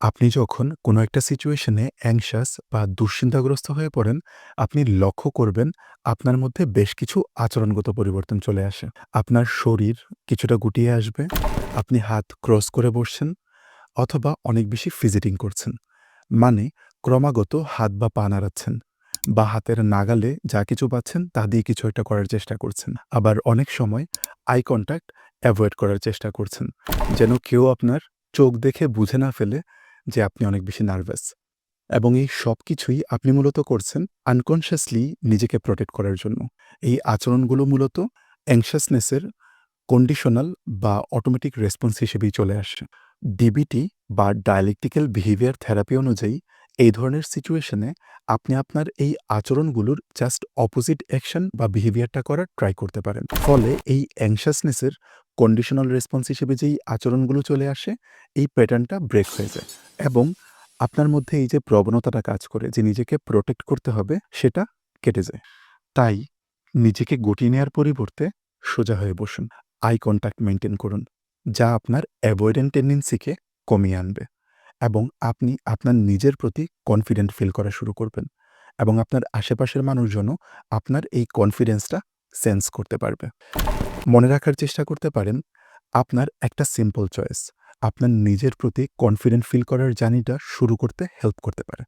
আপনি যখন কোনো একটা সিচুয়েশনে অ্যাংশাস বা দুশ্চিন্তাগ্রস্ত হয়ে পড়েন, আপনি লক্ষ্য করবেন আপনার মধ্যে বেশ কিছু আচরণগত পরিবর্তন চলে আসে। আপনার শরীর কিছুটা গুটিয়ে আসবে, আপনি হাত ক্রস করে বসছেন অথবা অনেক বেশি ফিজিটিং করছেন। মানে ক্রমাগত হাত বা পা নাড়াচ্ছেন বা হাতের নাগালে যা কিছু পাচ্ছেন তা দিয়ে কিছু একটা করার চেষ্টা করছেন। আবার অনেক সময় আই কনট্যাক্ট অ্যাভয়েড করার চেষ্টা করছেন। যেন কেউ আপনার চোখ দেখে বুঝে না ফেলে যে আপনি অনেক বেশি নার্ভাস। এবং এই সবকিছুই আপনি মূলত করছেন আনকনশিয়াসলি নিজেকে প্রটেক্ট করার জন্য। এই আচরণগুলো মূলত অ্যাংশাসনেসের কন্ডিশনাল বা অটোমেটিক রেসপন্স হিসেবেই চলে আসে। ডিবিটি বা ডায়ালেকটিক্যাল বিহেভিয়ার থেরাপি অনুযায়ী এই ধরনের সিচুয়েশনে আপনি আপনার এই আচরণগুলোর জাস্ট অপোজিট অ্যাকশন বা বিহেভিয়ারটা করার ট্রাই করতে পারেন। ফলে এই অ্যাংশাসনেসের কন্ডিশনাল রেসপন্স হিসেবে যেই আচরণগুলো চলে আসে, এই প্যাটার্নটা ব্রেক হয়ে যায় এবং আপনার মধ্যে এই যে প্রবণতাটা কাজ করে যে নিজেকে প্রোটেক্ট করতে হবে, সেটা কেটে যায়। তাই নিজেকে গুটিয়ে নেওয়ার পরিবর্তে সোজা হয়ে বসুন। আই কনট্যাক্ট মেনটেন করুন। যা আপনার অ্যাভয়েডেন্ট টেন্ডেন্সিকে কমিয়ে আনবে এবং আপনি আপনার নিজের প্রতি কনফিডেন্ট ফিল করা শুরু করবেন এবং আপনার আশেপাশের মানুষজনও আপনার এই কনফিডেন্সটা সেন্স করতে পারবে। মনে রাখার চেষ্টা করতে পারেন, আপনার একটা সিম্পল চয়েস আপনার নিজের প্রতি কনফিডেন্ট ফিল করার জার্নিটা শুরু করতে হেল্প করতে পারে।